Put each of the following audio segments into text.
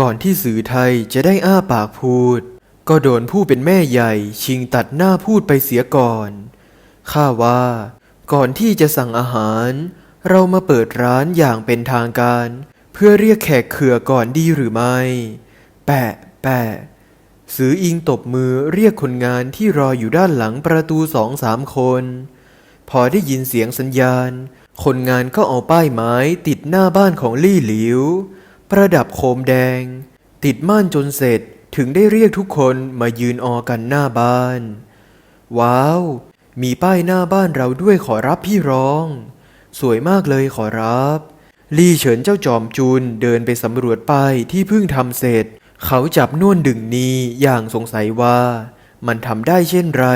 ก่อนที่สื่อไทยจะได้อ้าปากพูด ก็โดนผู้เป็นแม่ใหญ่ชิงตัดหน้าพูดไปเสียก่อนข้าว่า ก่อนที่จะสั่งอาหาร เรามาเปิดร้านอย่างเป็นทางการ เพื่อเรียกแขกเขือก่อนดีหรือไม่ แปะ แปะสืออิงตบมือเรียกคนงานที่รออยู่ด้านหลังประตูสองสามคน พอได้ยินเสียงสัญญาณ คนงานก็เอาป้ายไม้ติดหน้าบ้านของลี่หลิว ประดับโคมแดง ติดม่านจนเสร็จถึงได้เรียกทุกคนมายืนออกันหน้าบ้าน ว้าว มีป้ายหน้าบ้านเราด้วยขอรับพี่ร้อง สวยมากเลยขอรับ ลี่เฉินเจ้าจอมจุนเดินไปสำรวจป้ายที่เพิ่งทำเสร็จ เขาจับนวนดึงนีอย่างสงสัยว่า มันทำได้เช่นไร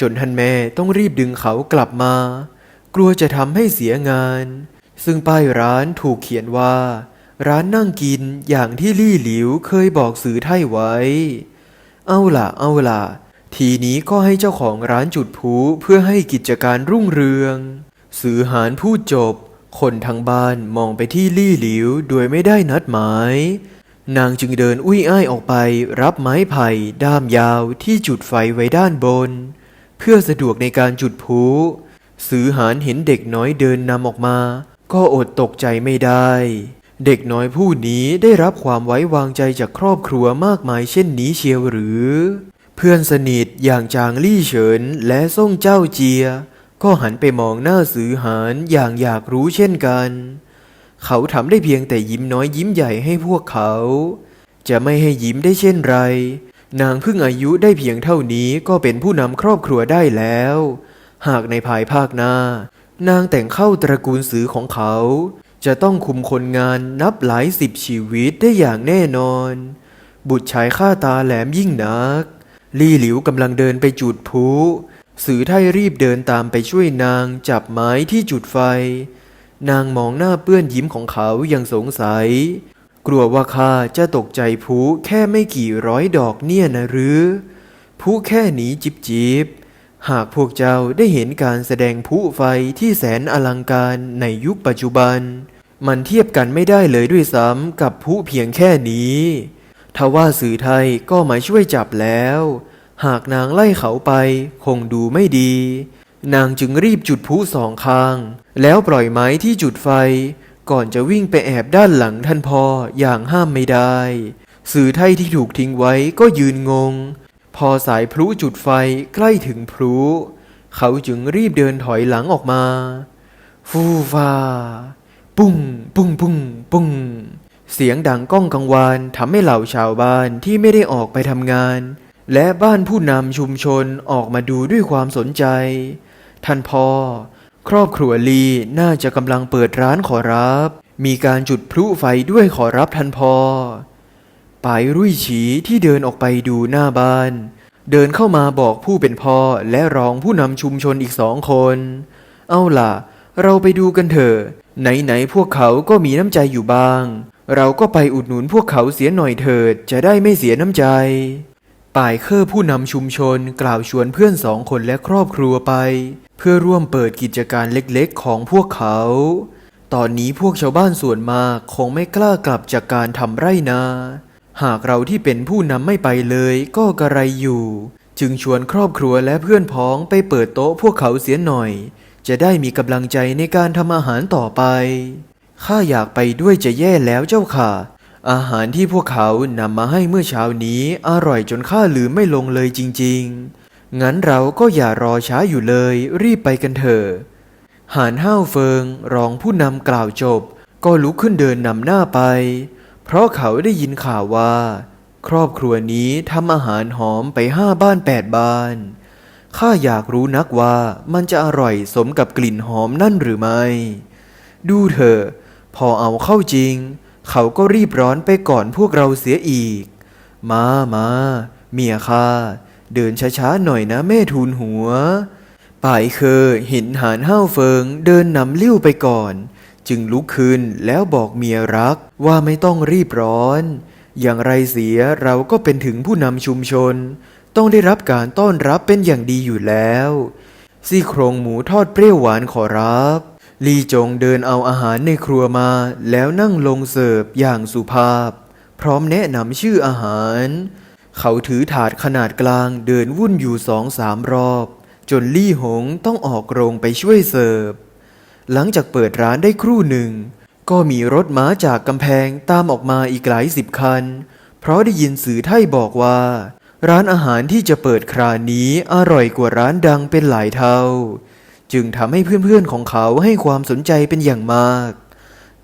จนท่านแม่ต้องรีบดึงเขากลับมา กลัวจะทำให้เสียงาน ซึ่งป้ายร้านถูกเขียนว่า ร้านนั่งกินอย่างที่ลี่หลิวเคยบอกสื่อไทยไว้ เอาล่ะ เอาล่ะ ทีนี้ก็ให้เจ้าของร้านจุดพลุเพื่อให้กิจการรุ่งเรือง สื่อหานพูดจบ คนทางบ้านมองไปที่ลี่หลิวโดยไม่ได้นัดหมาย นางจึงเดินอุ้ยอ้ายออกไป รับไม้ไผ่ด้ามยาวที่จุดไฟไว้ด้านบน เพื่อสะดวกในการจุดพลุสือหานเห็นเด็กน้อยเดินนำออกมา ก็อดตกใจไม่ได้ เด็กน้อยผู้นี้ได้รับความไว้วางใจจากครอบครัวมากมายเช่นนี้เชียวหรือ เพื่อนสนิทอย่างจางลี่เฉินและซ่งเจ้าเจีย ก็หันไปมองหน้าสือหานอย่างอยากรู้เช่นกัน เขาทำได้เพียงแต่ยิ้มน้อยยิ้มใหญ่ให้พวกเขา จะไม่ให้ยิ้มได้เช่นไร นางเพิ่งอายุได้เพียงเท่านี้ก็เป็นผู้นำครอบครัวได้แล้ว หากในภายภาคหน้านางแต่งเข้าตระกูลสือของเขา จะต้องคุมคนงานนับหลายสิบชีวิตได้อย่างแน่นอน บุตรชายข้าตาแหลมยิ่งนัก ลี่หลิวกำลังเดินไปจุดพุสือไทยรีบเดินตามไปช่วยนางจับไม้ที่จุดไฟ นางมองหน้าเปื้อนยิ้มของเขาอย่างสงสัย กลัวว่าข้าจะตกใจพลุแค่ไม่กี่ร้อยดอกเนี่ยนะหรือพลุแค่นี้จิบจิบหากพวกเจ้าได้เห็นการแสดงพลุไฟที่แสนอลังการในยุคปัจจุบัน มันเทียบกันไม่ได้เลยด้วยซ้ำกับพลุเพียงแค่นี้ทว่าสื่อไทยก็มาช่วยจับแล้ว หากนางไล่เขาไปคงดูไม่ดี นางจึงรีบจุดพลุสองข้าง แล้วปล่อยไม้ที่จุดไฟ ก่อนจะวิ่งไปแอบด้านหลังท่านพ่ออย่างห้ามไม่ได้ สื่อไทยที่ถูกทิ้งไว้ก็ยืนงง พอสายพลุจุดไฟใกล้ถึงพลุเขาจึงรีบเดินถอยหลังออกมา ฟูฟ้า ปุ้งปุ้งปุ้งปุ้งเสียงดังก้องกังวานทำให้เหล่าชาวบ้านที่ไม่ได้ออกไปทำงาน และบ้านผู้นำชุมชนออกมาดูด้วยความสนใจ ท่านพ่อ ครอบครัวลีน่าจะกำลังเปิดร้านขอรับ มีการจุดพลุไฟด้วยขอรับท่านพ่อปายรุ่ยฉีที่เดินออกไปดูหน้าบ้าน เดินเข้ามาบอกผู้เป็นพ่อและรองผู้นำชุมชนอีกสองคน เอาล่ะ เราไปดูกันเถอะ ไหนๆพวกเขาก็มีน้ำใจอยู่บ้าง เราก็ไปอุดหนุนพวกเขาเสียหน่อยเถิดจะได้ไม่เสียน้ำใจ ป่ายเคอร์ผู้นำชุมชนกล่าวชวนเพื่อนสองคนและครอบครัวไป เพื่อร่วมเปิดกิจการเล็กๆของพวกเขา ตอนนี้พวกชาวบ้านส่วนมากคงไม่กล้ากลับจากการทำไร่นา หากเราที่เป็นผู้นำไม่ไปเลยก็กระไรอยู่ จึงชวนครอบครัวและเพื่อนพ้องไปเปิดโต๊ะพวกเขาเสียหน่อย จะได้มีกำลังใจในการทำอาหารต่อไป ข้าอยากไปด้วยจะแย่แล้วเจ้าค่ะ อาหารที่พวกเขานำมาให้เมื่อเช้านี้อร่อยจนข้าลืมไม่ลงเลยจริง ๆ งั้นเราก็อย่ารอช้าอยู่เลย รีบไปกันเถอะ หานห้าวเฟิงรองผู้นำกล่าวจบ ก็ลุกขึ้นเดินนำหน้าไป เพราะเขาได้ยินข่าวว่า ครอบครัวนี้ทำอาหารหอมไปห้าบ้านแปดบ้าน ข้าอยากรู้นักว่ามันจะอร่อยสมกับกลิ่นหอมนั่นหรือไม่ ดูเถอะพอเอาเข้าจริง เขาก็รีบร้อนไปก่อนพวกเราเสียอีก มามาเมียข้าเดินช้าๆหน่อยนะแม่ทูลหัว ป่ายเคอเห็นหานห้าวเฟิงเดินนำเลี้ยวไปก่อน จึงลุกขึ้นแล้วบอกเมียรักว่าไม่ต้องรีบร้อน อย่างไรเสียเราก็เป็นถึงผู้นำชุมชน ต้องได้รับการต้อนรับเป็นอย่างดีอยู่แล้ว ซี่โครงหมูทอดเปรี้ยวหวานขอรับ ลีจงเดินเอาอาหารในครัวมาแล้วนั่งลงเสิร์ฟอย่างสุภาพพพร้อมแนะนำชื่ออาหาร เขาถือถาดขนาดกลางเดินวุ่นอยู่สองสามรอบ จนลี่หงต้องออกโรงไปช่วยเสิร์ฟ หลังจากเปิดร้านได้ครู่หนึ่ง ก็มีรถม้าจากกำแพงตามออกมาอีกหลายสิบคัน เพราะได้ยินสื่อไทยบอกว่า ร้านอาหารที่จะเปิดคราวนี้อร่อยกว่าร้านดังเป็นหลายเท่า จึงทำให้เพื่อนๆของเขาให้ความสนใจเป็นอย่างมาก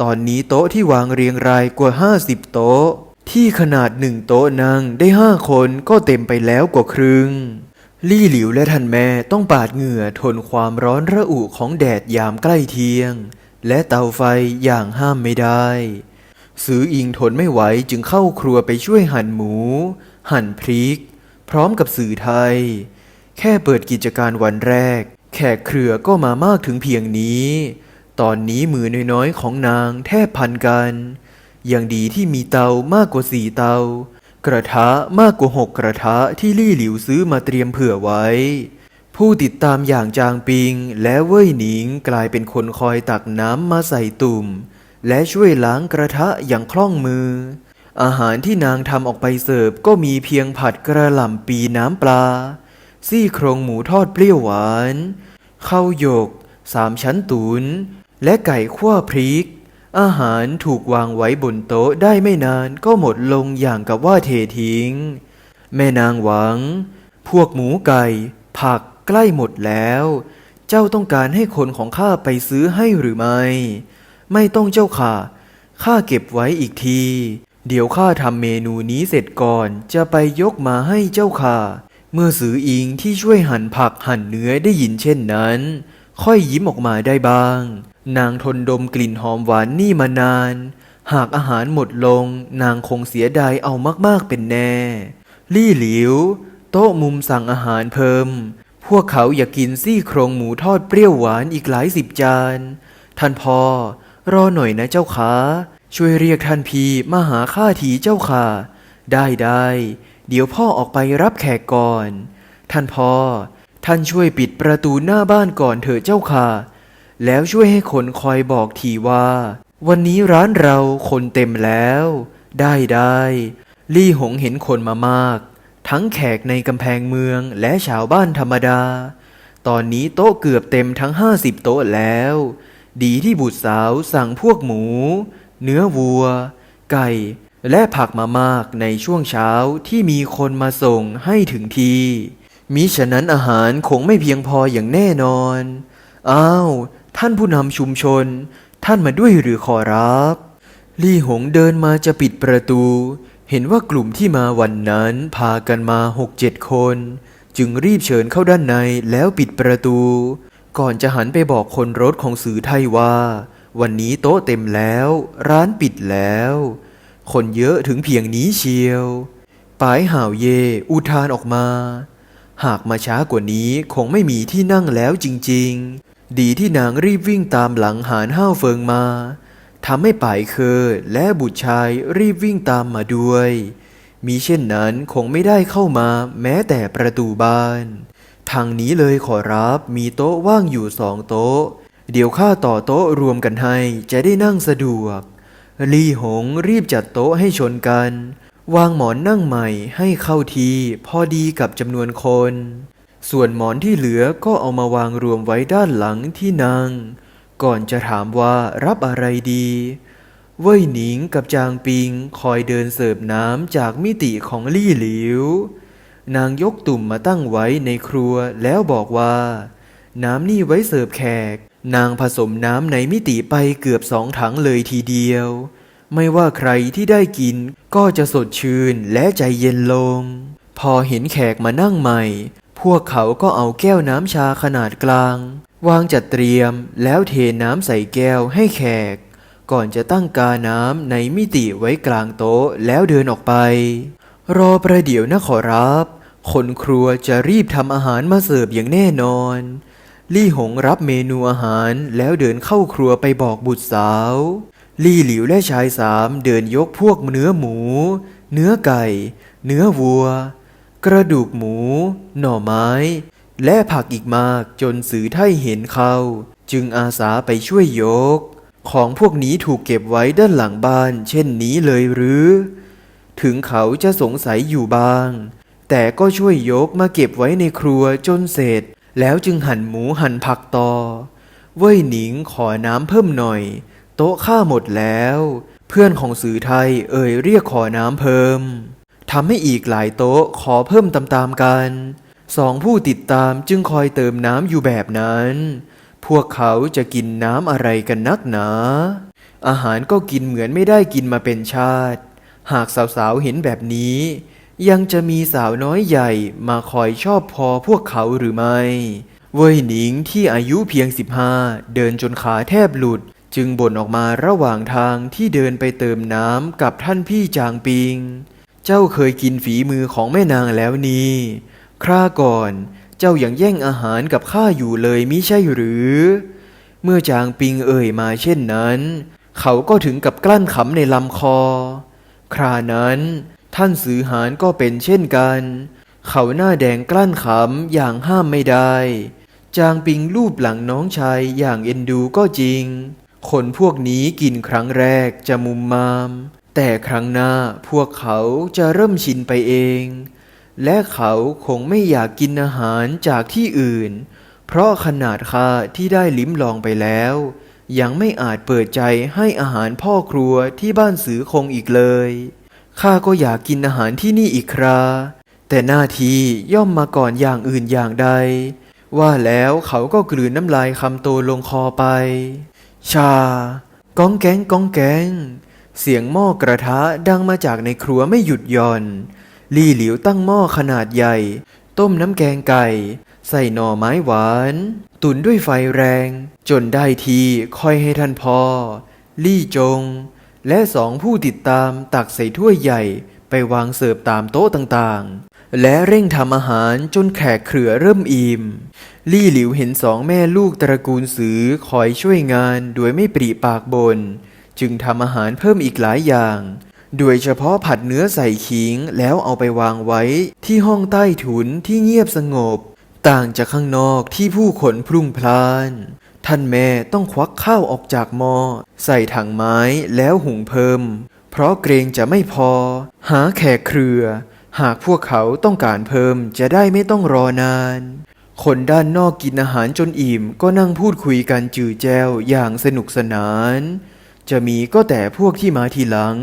ตอนนี้โต๊ะที่วางเรียงรายกว่า 50 โต๊ะ ที่ขนาดหนึ่งโต๊ะนั่งได้ห้าคนก็เต็มไปแล้วกว่าครึ่ง ลี่หลิวและท่านแม่ต้องปาดเหงื่อทนความร้อนระอุของแดดยามใกล้เที่ยง และเตาไฟอย่างห้ามไม่ได้ซื้ออิงทนไม่ไหวจึงเข้าครัวไปช่วยหั่นหมู หั่นพริก พร้อมกับสื่อไทย แค่เปิดกิจการวันแรก แขกเครือก็มามากถึงเพียงนี้ ตอนนี้มือน้อยๆของนางแทบพันกันอย่างดีที่มีเตามากกว่าสี่เตา กระทะมากกว่าหกกระทะที่ลี่หลิวซื้อมาเตรียมเผื่อไว้ ผู้ติดตามอย่างจางปิง และเว่ยหนิงกลายเป็นคนคอยตักน้ำมาใส่ตุ่ม และช่วยล้างกระทะอย่างคล่องมือ อาหารที่นางทำออกไปเสิร์ฟก็มีเพียงผัดกระหล่ำปีน้ำปลา ซี่โครงหมูทอดเปรี้ยวหวานข้าวหยก สามชั้นตุน และไก่ขั่วพริก อาหารถูกวางไว้บนโต๊ะได้ไม่นานก็หมดลงอย่างกับว่าเททิ้ง แม่นางหวัง พวกหมูไก่ ผักใกล้หมดแล้ว เจ้าต้องการให้คนของข้าไปซื้อให้หรือไม่ ไม่ต้องเจ้าค่ะข้าเก็บไว้อีกที เดี๋ยวข้าทำเมนูนี้เสร็จก่อนจะไปยกมาให้เจ้าค่ะ เมื่อสืออิงที่ช่วยหั่นผักหั่นเนื้อได้ยินเช่นนั้น ค่อยยิ้มออกมาได้บ้าง นางทนดมกลิ่นหอมหวานนี่มานาน หากอาหารหมดลงนางคงเสียดายเอามากๆเป็นแน่ ลี่หลิว โต๊ะมุมสั่งอาหารเพิ่ม พวกเขาอยากกินซี่โครงหมูทอดเปรี้ยวหวานอีกหลายสิบจาน ท่านพ่อรอหน่อยนะเจ้าขา ช่วยเรียกท่านพีมาหาข้าทีเจ้าค่ะ ได้ได้ เดี๋ยวพ่อออกไปรับแขกก่อน ท่านพ่อ ท่านช่วยปิดประตูหน้าบ้านก่อนเถอะเจ้าค่ะ แล้วช่วยให้คนคอยบอกทีว่า วันนี้ร้านเราคนเต็มแล้ว ได้ได้ลี่หงเห็นคนมามาก ทั้งแขกในกำแพงเมืองและชาวบ้านธรรมดา ตอนนี้โต๊ะเกือบเต็มทั้งห้าสิบโต๊ะแล้ว ดีที่บุตรสาวสั่งพวกหมู เนื้อวัว ไก่ และผักมามากในช่วงเช้าที่มีคนมาส่งให้ถึงที มิฉะนั้นอาหารคงไม่เพียงพออย่างแน่นอน อ้าว ท่านผู้นำชุมชน ท่านมาด้วยหรือขอรับ ลี่หงเดินมาจะปิดประตู เห็นว่ากลุ่มที่มาวันนั้นพากันมาหกเจ็ดคน จึงรีบเชิญเข้าด้านในแล้วปิดประตู ก่อนจะหันไปบอกคนรถของสื่อไทยว่า วันนี้โต๊ะเต็มแล้ว ร้านปิดแล้ว คนเยอะถึงเพียงนี้เชียวปายห่าวเย อุทานออกมา หากมาช้ากว่านี้คงไม่มีที่นั่งแล้วจริง ๆ ดีที่นางรีบวิ่งตามหลังหานห้าวเฟิงมาทำให้ป่ายเคอและบุตรชายรีบวิ่งตามมาด้วย มีเช่นนั้นคงไม่ได้เข้ามาแม้แต่ประตูบ้าน ทางนี้เลยขอรับมีโต๊ะว่างอยู่สองโต๊ะ เดี๋ยวข้าต่อโต๊ะรวมกันให้จะได้นั่งสะดวก ลี่หงรีบจัดโต๊ะให้ชนกัน วางหมอนนั่งใหม่ให้เข้าทีพอดีกับจำนวนคน ส่วนหมอนที่เหลือก็เอามาวางรวมไว้ด้านหลังที่นางก่อนจะถามว่ารับอะไรดีเว่ยหนิงกับจางปิงคอยเดินเสิร์ฟน้ำจากมิติของลี่หลิวนางยกตุ่มมาตั้งไว้ในครัวแล้วบอกว่า น้ำนี่ไว้เสิร์ฟแขก นางผสมน้ำในมิติไปเกือบสองถังเลยทีเดียว ไม่ว่าใครที่ได้กินก็จะสดชื่นและใจเย็นลง พอเห็นแขกมานั่งใหม่ พวกเขาก็เอาแก้วน้ำชาขนาดกลาง วางจัดเตรียมแล้วเทน้ำใส่แก้วให้แขก ก่อนจะตั้งกาน้ำในมิติไว้กลางโต๊ะแล้วเดินออกไป รอประเดี๋ยวนะขอรับ คนครัวจะรีบทำอาหารมาเสิร์ฟอย่างแน่นอน ลี่หงรับเมนูอาหารแล้วเดินเข้าครัวไปบอกบุตรสาว ลี่หลิวและชายสามเดินยกพวกเนื้อหมู เนื้อไก่ เนื้อวัว กระดูกหมู หน่อไม้ และผักอีกมากจนสื่อไทยเห็นเขาจึงอาสาไปช่วยยก ของพวกนี้ถูกเก็บไว้ด้านหลังบ้าน เช่นนี้เลยหรือ ถึงเขาจะสงสัยอยู่บ้าง แต่ก็ช่วยยกมาเก็บไว้ในครัวจนเสร็จ แล้วจึงหั่นหมูหั่นผักต่อ เว่ยหนิงขอน้ำเพิ่มหน่อย โต๊ะข้าหมดแล้ว เพื่อนของสื่อไทยเอ่ยเรียกขอน้ำเพิ่มทำให้อีกหลายโต๊ะขอเพิ่มตามๆกันสองผู้ติดตามจึงคอยเติมน้ำอยู่แบบนั้น พวกเขาจะกินน้ำอะไรกันนักหนา อาหารก็กินเหมือนไม่ได้กินมาเป็นชาติ หากสาวๆเห็นแบบนี้ ยังจะมีสาวน้อยใหญ่มาคอยชอบพอพวกเขาหรือไม่ เว่ยหนิงที่อายุเพียง 15 เดินจนขาแทบหลุด จึงบ่นออกมาระหว่างทางที่เดินไปเติมน้ำกับท่านพี่จางปิง เจ้าเคยกินฝีมือของแม่นางแล้วนี่คราก่อน เจ้ายังแย่งอาหารกับข้าอยู่เลยมิใช่หรือ เมื่อจางปิงเอ่ยมาเช่นนั้น เขาก็ถึงกับกลั้นขำในลำคอ ครานั้น ท่านสือหานก็เป็นเช่นกัน เขาหน้าแดงกลั้นขำอย่างห้ามไม่ได้ จางปิงรูปหลังน้องชายอย่างเอ็นดูก็จริง คนพวกนี้กินครั้งแรกจะมุมมาม แต่ครั้งหน้าพวกเขาจะเริ่มชินไปเอง และเขาคงไม่อยากกินอาหารจากที่อื่น เพราะขนาดข้าที่ได้ลิ้มลองไปแล้วยังไม่อาจเปิดใจให้อาหารพ่อครัวที่บ้านสือคงอีกเลย ข้าก็อยากกินอาหารที่นี่อีกคราแต่หน้าที่ย่อมมาก่อนอย่างอื่นอย่างใด ว่าแล้วเขาก็กลืนน้ำลายคำโตลงคอไป ชา ก้องแกงก้องแกง เสียงหม้อกระทะดังมาจากในครัวไม่หยุดย่อน ลี่หลิวตั้งหม้อขนาดใหญ่ ต้มน้ำแกงไก่ ใส่หน่อไม้หวาน ตุ๋นด้วยไฟแรง จนได้ทีคอยให้ท่านพ่อลี่จง และสองผู้ติดตามตักใส่ถ้วยใหญ่ไปวางเสิร์ฟตามโต๊ะต่างๆ และเร่งทำอาหารจนแขกเครือเริ่มอิ่ม ลี่หลิวเห็นสองแม่ลูกตระกูลสือคอยช่วยงานโดยไม่ปรีปากบน จึงทำอาหารเพิ่มอีกหลายอย่าง โดยเฉพาะผัดเนื้อใส่ขิงแล้วเอาไปวางไว้ที่ห้องใต้ถุนที่เงียบสงบ ต่างจากข้างนอกที่ผู้คนพรุ่งพล่าน ท่านแม่ต้องควักข้าวออกจากหม้อใส่ถังไม้แล้วหุงเพิ่ม เพราะเกรงจะไม่พอ หาแขกเครือ หากพวกเขาต้องการเพิ่มจะได้ไม่ต้องรอนาน คนด้านนอกกินอาหารจนอิ่มก็นั่งพูดคุยกันจือแจวอย่างสนุกสนาน จะมีก็แต่พวกที่มาทีหลัง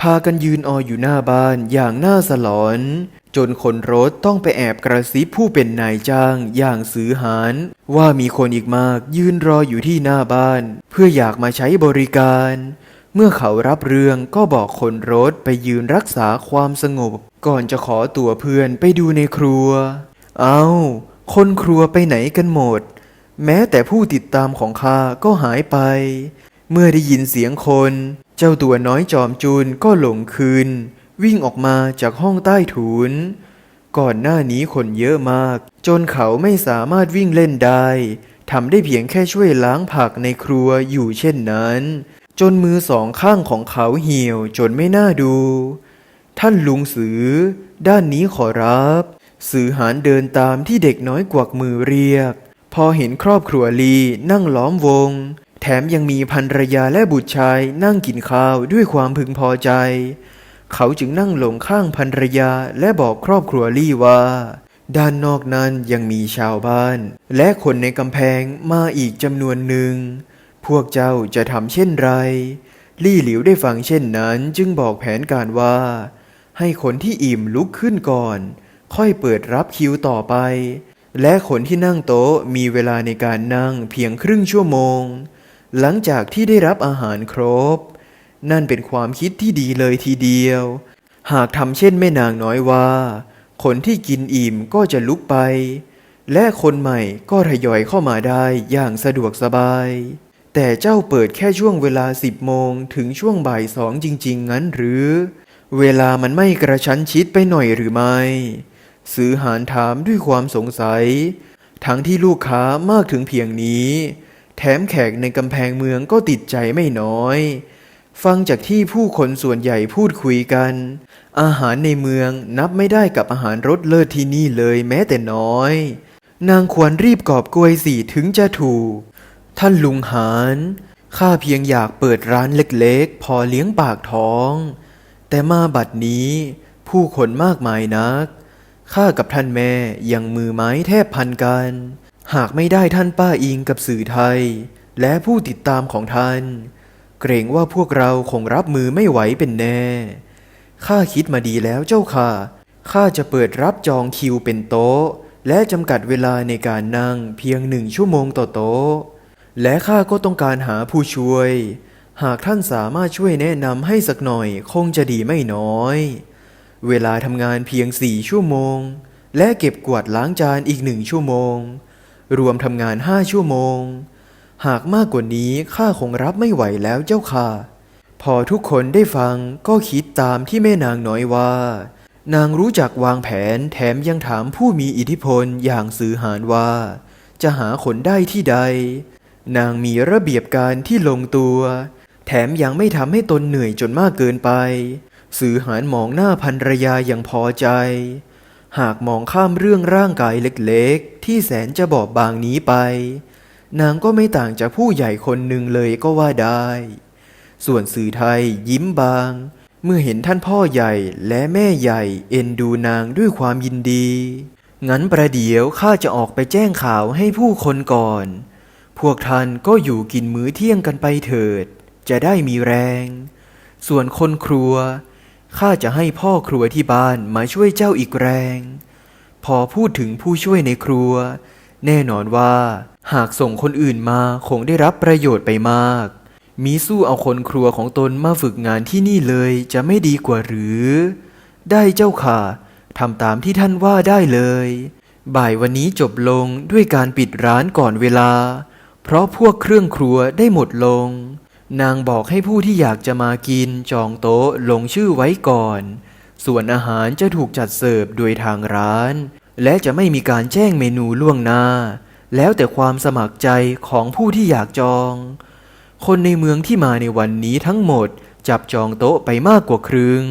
พากันยืนอออยู่หน้าบ้านอย่างน่าสลอน จนคนรถต้องไปแอบกระซิบผู้เป็นนายจ้างอย่างสือหานว่ามีคนอีกมากยืนรออยู่ที่หน้าบ้าน เพื่ออยากมาใช้บริการ เมื่อเขารับเรื่องก็บอกคนรถไปยืนรักษาความสงบ ก่อนจะขอตัวเพื่อนไปดูในครัว เอาคนครัวไปไหนกันหมด แม้แต่ผู้ติดตามของข้าก็หายไป เมื่อได้ยินเสียงคน เจ้าตัวน้อยจอมจูนก็หลงคืน วิ่งออกมาจากห้องใต้ถุน ก่อนหน้านี้คนเยอะมาก จนเขาไม่สามารถวิ่งเล่นได้ทำได้เพียงแค่ช่วยล้างผักในครัวอยู่เช่นนั้น จนมือสองข้างของเขาเหี่ยวจนไม่น่าดู ท่านลุงสือ ด้านนี้ขอรับ สือหานเดินตามที่เด็กน้อยกวักมือเรียก พอเห็นครอบครัวลีนั่งล้อมวง แถมยังมีภรรยาและบุตรชายนั่งกินข้าวด้วยความพึงพอใจ เขาจึงนั่งลงข้างภรรยาและบอกครอบครัวลี่ว่า ด้านนอกนั้นยังมีชาวบ้าน และคนในกำแพงมาอีกจำนวนหนึ่ง พวกเจ้าจะทำเช่นไร ลี่หลิวได้ฟังเช่นนั้นจึงบอกแผนการว่า ให้คนที่อิ่มลุกขึ้นก่อน ค่อยเปิดรับคิวต่อไป และคนที่นั่งโต๊ะมีเวลาในการนั่งเพียงครึ่งชั่วโมง หลังจากที่ได้รับอาหารครบ นั่นเป็นความคิดที่ดีเลยทีเดียว หากทำเช่นแม่นางน้อยว่า คนที่กินอิ่มก็จะลุกไป และคนใหม่ก็ทยอยเข้ามาได้อย่างสะดวกสบาย แต่เจ้าเปิดแค่ช่วงเวลาสิบโมงถึงช่วงบ่ายสองจริง ๆ งั้นหรือ เวลามันไม่กระชั้นชิดไปหน่อยหรือไม่สือหานถามด้วยความสงสัย ทั้งที่ลูกค้ามากถึงเพียงนี้ แถมแขกในกำแพงเมืองก็ติดใจไม่น้อย ฟังจากที่ผู้คนส่วนใหญ่พูดคุยกัน อาหารในเมืองนับไม่ได้กับอาหารรสเลิศที่นี่เลยแม้แต่น้อย นางควรรีบกอบกวยสิถึงจะถูก ท่านลุงหานข้าเพียงอยากเปิดร้านเล็กๆ พอเลี้ยงปากท้อง แต่มาบัดนี้ ผู้คนมากมายนัก ข้ากับท่านแม่ยังมือไม้แทบพันกัน หากไม่ได้ท่านป้าอิงกับสื่อไทย และผู้ติดตามของท่าน เกรงว่าพวกเราคงรับมือไม่ไหวเป็นแน่ ข้าคิดมาดีแล้วเจ้าค่ะ ข้าจะเปิดรับจองคิวเป็นโต๊ะ และจำกัดเวลาในการนั่งเพียงหนึ่งชั่วโมงต่อโต๊ะ และข้าก็ต้องการหาผู้ช่วย หากท่านสามารถช่วยแนะนำให้สักหน่อยคงจะดีไม่น้อย เวลาทำงานเพียงสี่ชั่วโมง และเก็บกวาดล้างจานอีกหนึ่งชั่วโมง รวมทำงานห้าชั่วโมง หากมากกว่านี้ข้าคงรับไม่ไหวแล้วเจ้าค่ะ พอทุกคนได้ฟังก็คิดตามที่แม่นางน้อยว่า นางรู้จักวางแผนแถมยังถามผู้มีอิทธิพลอย่างสือหานว่า จะหาคนได้ที่ใด นางมีระเบียบการที่ลงตัว แถมยังไม่ทำให้ตนเหนื่อยจนมากเกินไป สือหานมองหน้าพันรยาอย่างพอใจ หากมองข้ามเรื่องร่างกายเล็กๆ ที่แสนจะบอบบางนี้ไป นางก็ไม่ต่างจากผู้ใหญ่คนหนึ่งเลยก็ว่าได้ ส่วนสื่อไทยยิ้มบาง เมื่อเห็นท่านพ่อใหญ่และแม่ใหญ่เอ็นดูนางด้วยความยินดี งั้นประเดี๋ยวข้าจะออกไปแจ้งข่าวให้ผู้คนก่อน พวกท่านก็อยู่กินมื้อเที่ยงกันไปเถิด จะได้มีแรง ส่วนคนครัว ข้าจะให้พ่อครัวที่บ้านมาช่วยเจ้าอีกแรง พอพูดถึงผู้ช่วยในครัว แน่นอนว่า หากส่งคนอื่นมาคงได้รับประโยชน์ไปมาก มีสู้เอาคนครัวของตนมาฝึกงานที่นี่เลยจะไม่ดีกว่าหรือ ได้เจ้าค่ะทำตามที่ท่านว่าได้เลย บ่ายวันนี้จบลงด้วยการปิดร้านก่อนเวลา เพราะพวกเครื่องครัวได้หมดลง นางบอกให้ผู้ที่อยากจะมากินจองโต๊ะลงชื่อไว้ก่อน ส่วนอาหารจะถูกจัดเสิร์ฟโดยทางร้าน และจะไม่มีการแจ้งเมนูล่วงหน้า แล้วแต่ความสมัครใจของผู้ที่อยากจอง คนในเมืองที่มาในวันนี้ทั้งหมดจับจองโต๊ะไปมากกว่าครึ่ง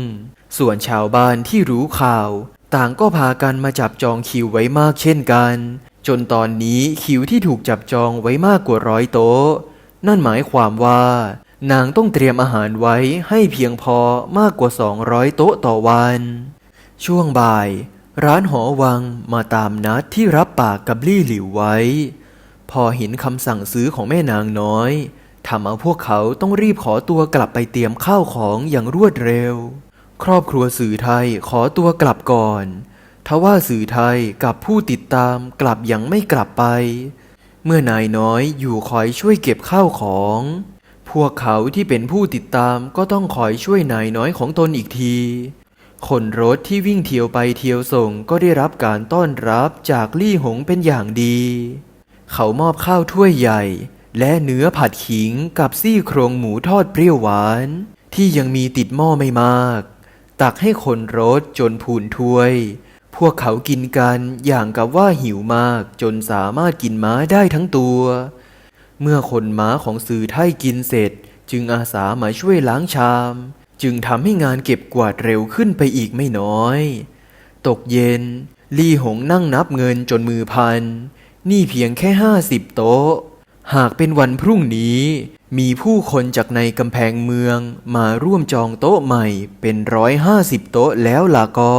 ส่วนชาวบ้านที่รู้ข่าว ต่างก็พากันมาจับจองคิวไว้มากเช่นกัน จนตอนนี้คิวที่ถูกจับจองไว้มากกว่าร้อยโต๊ะ นั่นหมายความว่า นางต้องเตรียมอาหารไว้ให้เพียงพอมากกว่า 200 โต๊ะต่อวัน ช่วงบ่าย ร้านหอวังมาตามนัดที่รับปากกับลี่หลิวไว้ พอเห็นคำสั่งซื้อของแม่นางน้อยทำเอาพวกเขาต้องรีบขอตัวกลับไปเตรียมข้าวของอย่างรวดเร็ว ครอบครัวสื่อไทยขอตัวกลับก่อนทว่าสื่อไทยกับผู้ติดตามกลับยังไม่กลับไป เมื่อนายน้อยอยู่คอยช่วยเก็บข้าวของ พวกเขาที่เป็นผู้ติดตามก็ต้องคอยช่วยนายน้อยของตนอีกที คนรถที่วิ่งเที่ยวไปเที่ยวส่งก็ได้รับการต้อนรับจากลี่หงเป็นอย่างดี เขามอบข้าวถ้วยใหญ่ และเนื้อผัดขิงกับซี่โครงหมูทอดเปรี้ยวหวาน ที่ยังมีติดหม้อไม่มาก ตักให้คนรถจนพูนถ้วย พวกเขากินกันอย่างกับว่าหิวมากจนสามารถกินม้าได้ทั้งตัว เมื่อคนม้าของสื่อไทยกินเสร็จ จึงอาสามาช่วยล้างชาม จึงทำให้งานเก็บกวาดเร็วขึ้นไปอีกไม่น้อย ตกเย็น ลี่หงนั่งนับเงินจนมือพัน นี่เพียงแค่ห้าสิบโต๊ะ หากเป็นวันพรุ่งนี้ มีผู้คนจากในกำแพงเมืองมาร่วมจองโต๊ะใหม่เป็นร้อยห้าสิบโต๊ะแล้วล่ะก็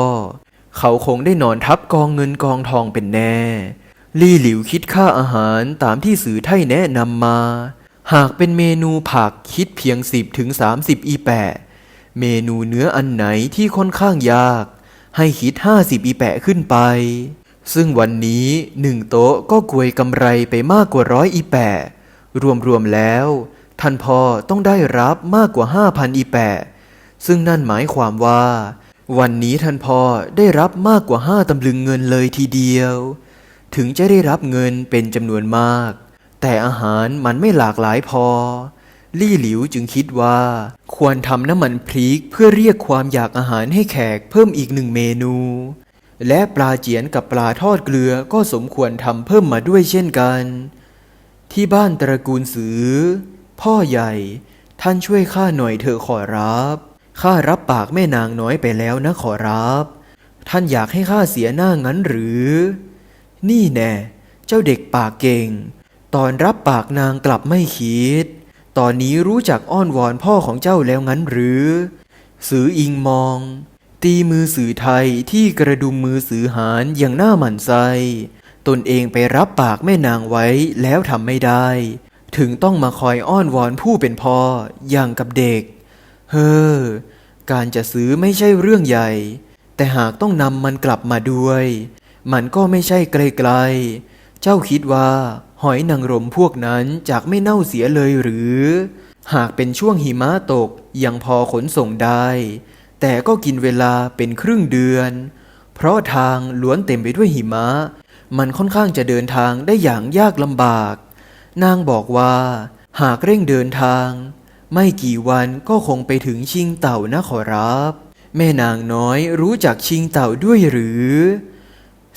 เขาคงได้นอนทับกองเงินกองทองเป็นแน่ ลี่หลิวคิดค่าอาหารตามที่สื่อไทยแนะนำมา หากเป็นเมนูผักคิดเพียง 10ถึง30 อีแปะ เมนูเนื้ออันไหนที่ค่อนข้างยาก ให้คิด 50 อีแปะขึ้นไป ซึ่งวันนี้หนึ่งโต๊ะก็กวยกำไรไปมากกว่าร้อยอีแปะ รวมๆแล้ว ท่านพ่อต้องได้รับมากกว่า 5,000 อีแปะ ซึ่งนั่นหมายความว่า วันนี้ท่านพ่อได้รับมากกว่าห้าตำลึงเงินเลยทีเดียว ถึงจะได้รับเงินเป็นจำนวนมาก แต่อาหารมันไม่หลากหลายพอ ลี่หลิวจึงคิดว่า ควรทำน้ำมันพริกเพื่อเรียกความอยากอาหารให้แขกเพิ่มอีกหนึ่งเมนู และปลาเจียนกับปลาทอดเกลือก็สมควรทำเพิ่มมาด้วยเช่นกัน ที่บ้านตระกูลสือ พ่อใหญ่ ท่านช่วยข้าหน่อยเถอะขอรับ ข้ารับปากแม่นางน้อยไปแล้วนะขอรับ ท่านอยากให้ข้าเสียหน้างั้นหรือ นี่แน่ เจ้าเด็กปากเก่ง ตอนรับปากนางกลับไม่คิด ตอนนี้รู้จักอ้อนวอนพ่อของเจ้าแล้วงั้นหรือ สืออิงมอง ตีมือสือไทยที่กระดุมมือสือหานอย่างหน้าหมันไส้ตนเองไปรับปากแม่นางไว้แล้วทำไม่ได้ ถึงต้องมาคอยอ้อนวอนผู้เป็นพ่ออย่างกับเด็ก เฮ้อ การจะซื้อไม่ใช่เรื่องใหญ่ แต่หากต้องนำมันกลับมาด้วย มันก็ไม่ใช่ไกลๆ เจ้าคิดว่าหอยนางรมพวกนั้นจากไม่เน่าเสียเลยหรือ หากเป็นช่วงหิมะตกยังพอขนส่งได้ แต่ก็กินเวลาเป็นครึ่งเดือน เพราะทางล้วนเต็มไปด้วยหิมะ มันค่อนข้างจะเดินทางได้อย่างยากลำบาก นางบอกว่า หากเร่งเดินทาง ไม่กี่วันก็คงไปถึงชิงเต่านะขอรับ แม่นางน้อยรู้จักชิงเต่าด้วยหรือ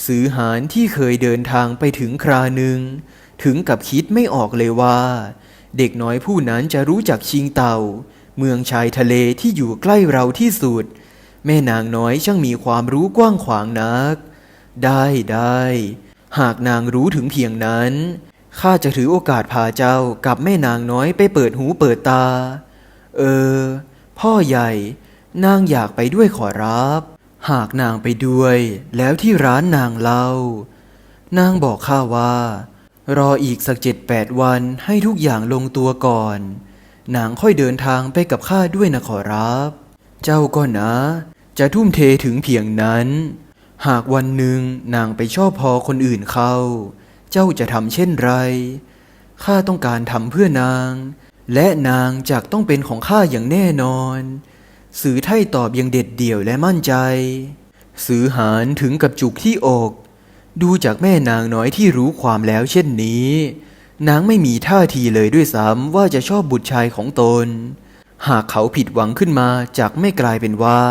สือหานที่เคยเดินทางไปถึงคราหนึ่ง ถึงกับคิดไม่ออกเลยว่า เด็กน้อยผู้นั้นจะรู้จักชิงเต่า เมืองชายทะเลที่อยู่ใกล้เราที่สุด แม่นางน้อยช่างมีความรู้กว้างขวางนัก ได้ได้หากนางรู้ถึงเพียงนั้น ข้าจะถือโอกาสพาเจ้ากับแม่นางน้อยไปเปิดหูเปิดตา เออ พ่อใหญ่ นางอยากไปด้วยขอรับ หากนางไปด้วย แล้วที่ร้านนางเล่า นางบอกข้าว่า รออีกสักเจ็ดแปดวันให้ทุกอย่างลงตัวก่อน นางค่อยเดินทางไปกับข้าด้วยนะขอรับ เจ้าก็นะ จะทุ่มเทถึงเพียงนั้น หากวันหนึ่งนางไปชอบพอคนอื่นเข้า เจ้าจะทำเช่นไร ข้าต้องการทำเพื่อนาง และนางจากต้องเป็นของข้าอย่างแน่นอน สือไท่ตอบอย่างเด็ดเดี่ยวและมั่นใจ สือหานถึงกับจุกที่อก ดูจากแม่นางน้อยที่รู้ความแล้วเช่นนี้ นางไม่มีท่าทีเลยด้วยซ้ำว่าจะชอบบุตรชายของตน หากเขาผิดหวังขึ้นมาจากไม่กลายเป็นว่า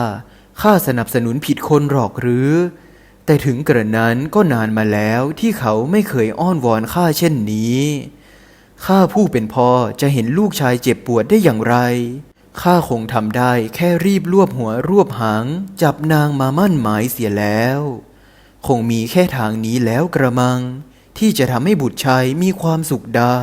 ข้าสนับสนุนผิดคนหรอกหรือ แต่ถึงกระนั้นก็นานมาแล้วที่เขาไม่เคยอ้อนวอนข้าเช่นนี้ ข้าผู้เป็นพ่อจะเห็นลูกชายเจ็บปวดได้อย่างไร ข้าคงทำได้แค่รีบรวบหัวรวบหาง จับนางมามั่นหมายเสียแล้ว คงมีแค่ทางนี้แล้วกระมัง ที่จะทำให้บุตรชายมีความสุขได้